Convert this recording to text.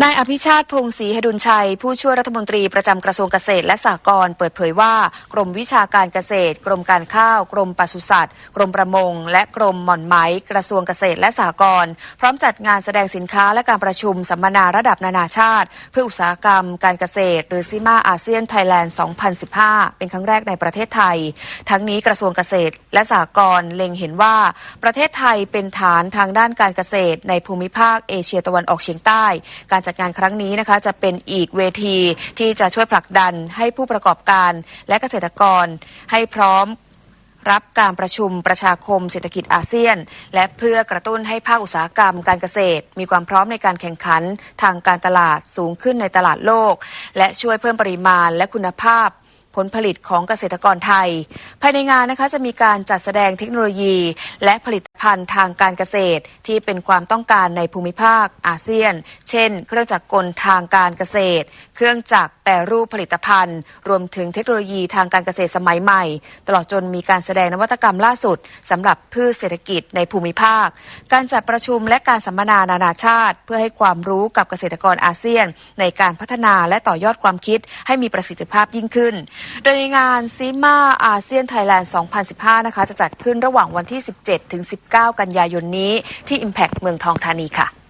นายอภิชาติพงศรีหดุลชัย ผู้ช่วยรัฐมนตรีประจำกระทรวงเกษตรและสหกรณ์เปิดเผยว่า กรมวิชาการเกษตร กรมการข้าว กรมปศุสัตว์ กรมประมง และกรมหม่อนไหมกระทรวงเกษตรและสหกรณ์พร้อมจัดงานแสดงสินค้าและการประชุมสัมมนาระดับนานาชาติ เพื่ออุตสาหกรรม การเกษตร หรือซิมาอาเซียนไทยแลนด์ 2015 เป็นครั้งแรกในประเทศไทย ทั้งนี้กระทรวงเกษตรและสหกรณ์เล็งเห็นว่า ประเทศไทยเป็นฐานทางด้านการเกษตร ในภูมิภาคเอเชียตะวันออกเฉียงใต้การจัดงานครั้งนี้นะคะจะเป็นอีกเวทีที่จะช่วยผลักดันให้ผู้ประกอบการและเกษตรกรให้พร้อมรับการประชุมประชาคมเศรษฐกิจอาเซียน และเพื่อกระตุ้นให้ภาคอุตสาหกรรมการเกษตร มีความพร้อมในการแข่งขันทางการตลาดสูงขึ้นในตลาดโลก และช่วยเพิ่มปริมาณและคุณภาพผลผลิตของเกษตรกรไทย ภายในงานนะคะจะมีการจัดแสดงเทคโนโลยี และผลิต ภัณฑ์ทางการเกษตร ที่เป็นความต้องการในภูมิภาคอาเซียน เช่น เครื่องจักรกลทางการเกษตร เครื่องจักรแปรรูปผลิตภัณฑ์ รวมถึงเทคโนโลยีทางการเกษตรสมัยใหม่ ตลอดจนมีการแสดงนวัตกรรมล่าสุดสำหรับพืชเศรษฐกิจในภูมิภาค การจัดประชุมและการสัมมนานานาชาติ เพื่อให้ความรู้กับเกษตรกรอาเซียน ในการพัฒนาและต่อยอดความคิดให้มีประสิทธิภาพยิ่งขึ้น โดยในงานซีมาอาเซียนไทยแลนด์ 2015 นะคะ จะจัดขึ้นระหว่างวันที่ 17 ถึง 1 19 กันยายนนี้ที่ Impact เมืองทองธานีค่ะ